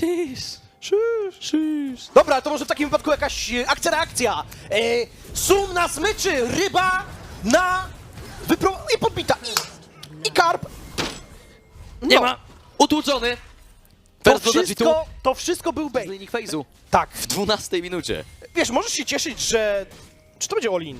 Shish. Szysz. Shish. Dobra, to może w takim wypadku jakaś e, akcja, reakcja. E, sum na smyczy, ryba na wypro... i podbita. I, i karp. Nie No, ma. Utłuczony. To First blood na G2. wszystko, to wszystko był bait. Linik Fejzu. Tak, W 12 minucie. wiesz, możesz się cieszyć, że... Czy to będzie Olin?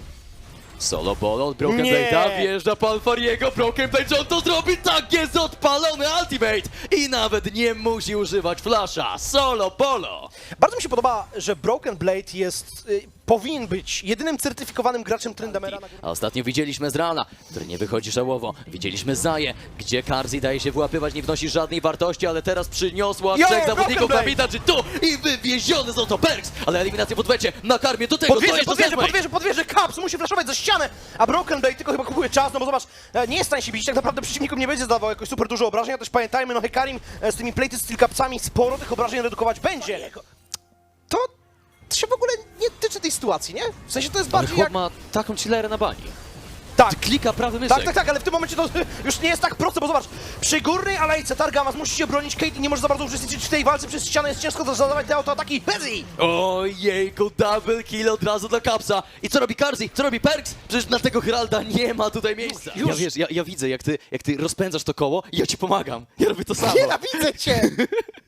Solo ball od Broken. Blade'a, wjeżdża Palfariego, Broken Blade, czy on to zrobi? Tak, jest odpalony Ultimate i nawet nie musi używać flasha. Solo bolo. Bardzo mi się podoba, że Broken Blade jest... Y, powinien być jedynym certyfikowanym graczem Tryndamera A ostatnio widzieliśmy z Rana, który nie wychodzi żałowo. Widzieliśmy Zaję, gdzie Karzi daje się wyłapywać, nie wnosi żadnej wartości, ale teraz przyniosła Yo, trzech Broken zawodników Blade! mida G2 i wywieziony z Oto Perks, ale eliminacja w odwecie na karmie do tego, to Podwieże, jest podwieże, Deathmatch. podwieże, podwieże, Caps musi flashować za ścianę, a Broken Blade tylko chyba kupuje czas, no bo zobacz, e, nie jest w stanie się bić, tak naprawdę przeciwnikom nie będzie zadawał jakoś super dużo obrażeń, a też pamiętajmy, no Hekarim e, z tymi plated steel capsami sporo tych obrażeń redukować będzie. To, to się w ogóle nie tyczy tej sytuacji, nie? W sensie to jest Ale bardziej jak... ma taką chillerę na bani. Tak, Klika prawy myszek. tak, tak, tak, ale w tym momencie to już nie jest tak proste, bo zobacz, przy górnej alejce Targamas musi się bronić, Katie nie może za bardzo uczestniczyć w tej walce przez ścianę, jest ciężko to zadawać te autoataki, Bezzy! Ojejku, double kill od razu dla Kapsa. I co robi Karzi? Co robi Perks? Przecież na tego Heralda nie ma tutaj miejsca. Już. Ja wiesz, ja, ja widzę, jak ty, jak ty rozpędzasz to koło i ja ci pomagam. Ja robię to samo. Nienawidzę cię!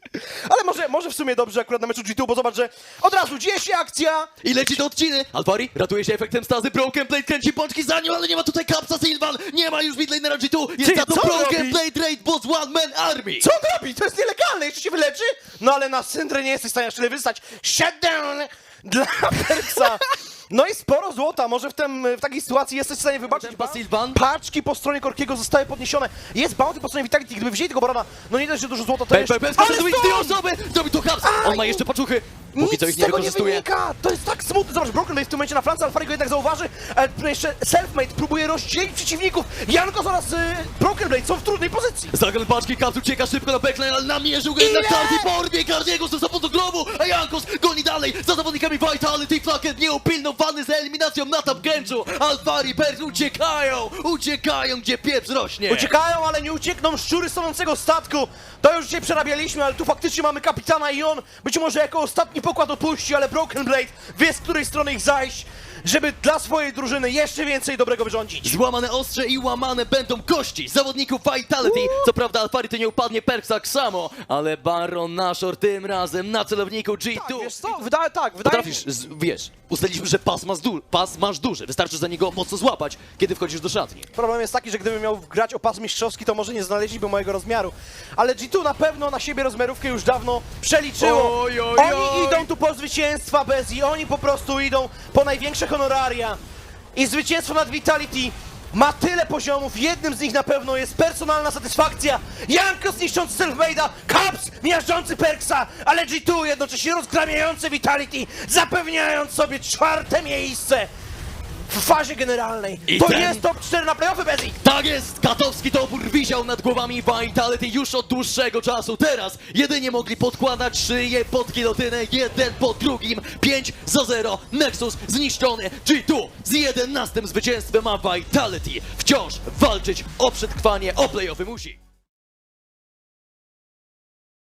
Ale może, może w sumie dobrze akurat na meczu G2, bo zobacz, że od razu dzieje się akcja! I leci do odciny. Alvari ratuje się efektem stazy. Broken Blade kręci pączki za nią, ale nie ma tutaj Kapsa Sylvan. Nie ma już midlanera G2. Jest Ty, za to co Broken robi? Blade Raid Boss One Man Army. Co on robi? To jest nielegalne, jeszcze się wyleczy? No ale na Syndrę nie jesteś w stanie jeszcze wystać. Shutdown dla Perksa! No i sporo złota, może w, tym, w takiej sytuacji jesteś w stanie wybaczyć. Tempa. Paczki po stronie Korkiego zostały podniesione. Jest bounty po stronie Vitality, gdyby wzięli tego Barona, no nie dość, że dużo złota, to jeszcze... dwie stąd! osoby. Zrobi to Kapsa. On ma jeszcze paczuchy. Póki Nic z nie tego nie wykorzystuje. wynika! To jest tak smutne. Zobacz, Broken Blade w tym momencie na flance, Alfari go jednak zauważy. E, jeszcze Selfmade próbuje rozdzielić przeciwników. Jankos oraz e, Broken Blade są w trudnej pozycji. Zagrał paczki, Kaps ucieka szybko na backline, ale namierzył go jednak Ile? Karty, porwie Kardiego ze sobą do grobu, a Jankos goni dalej za zawodnikami Vitality, Flaket nieupilnowany z eliminacją na top Genju, Alfari, Perks uciekają, uciekają, gdzie pieprz rośnie. Uciekają, ale nie uciekną szczury stanącego statku. To już dzisiaj przerabialiśmy, ale tu faktycznie mamy kapitana i on być może jako ostatni pokład opuści, ale Broken Blade wie z której strony ich zajść, żeby dla swojej drużyny jeszcze więcej dobrego wyrządzić. Złamane ostrze i łamane będą kości zawodników Vitality. Co prawda Alfari to nie upadnie Perks tak samo, ale Baron Nashor tym razem na celowniku G2. Tak, wiesz co, wydaje, tak, wydaje Potrafisz, z, wiesz, ustaliliśmy, że pas masz, du- pas masz duży, wystarczy za niego mocno złapać, kiedy wchodzisz do szatni. Problem jest taki, że gdybym miał grać o pas mistrzowski, to może nie znaleźliby mojego rozmiaru. Ale G2 na pewno na siebie rozmiarówkę już dawno przeliczyło. Oj, oj, oni oj. idą tu po zwycięstwa bez i oni po prostu idą po największe honoraria. I zwycięstwo nad Vitality ma tyle poziomów, jednym z nich na pewno jest personalna satysfakcja. Jankos niszczący Selfmade'a, Caps miażdżący Perksa, ale G2 jednocześnie rozgramiający Vitality, zapewniając sobie czwarte miejsce w fazie generalnej. I to ten- jest top 4 na playoffy bez ich. Tak jest! Katowski topór wisiał nad głowami Vitality już od dłuższego czasu. Teraz jedynie mogli podkładać szyję pod gilotynę jeden po drugim. 5 za 0. Nexus zniszczony. G2 z 11 zwycięstwem, a Vitality wciąż walczyć o przetrwanie, o playoffy musi.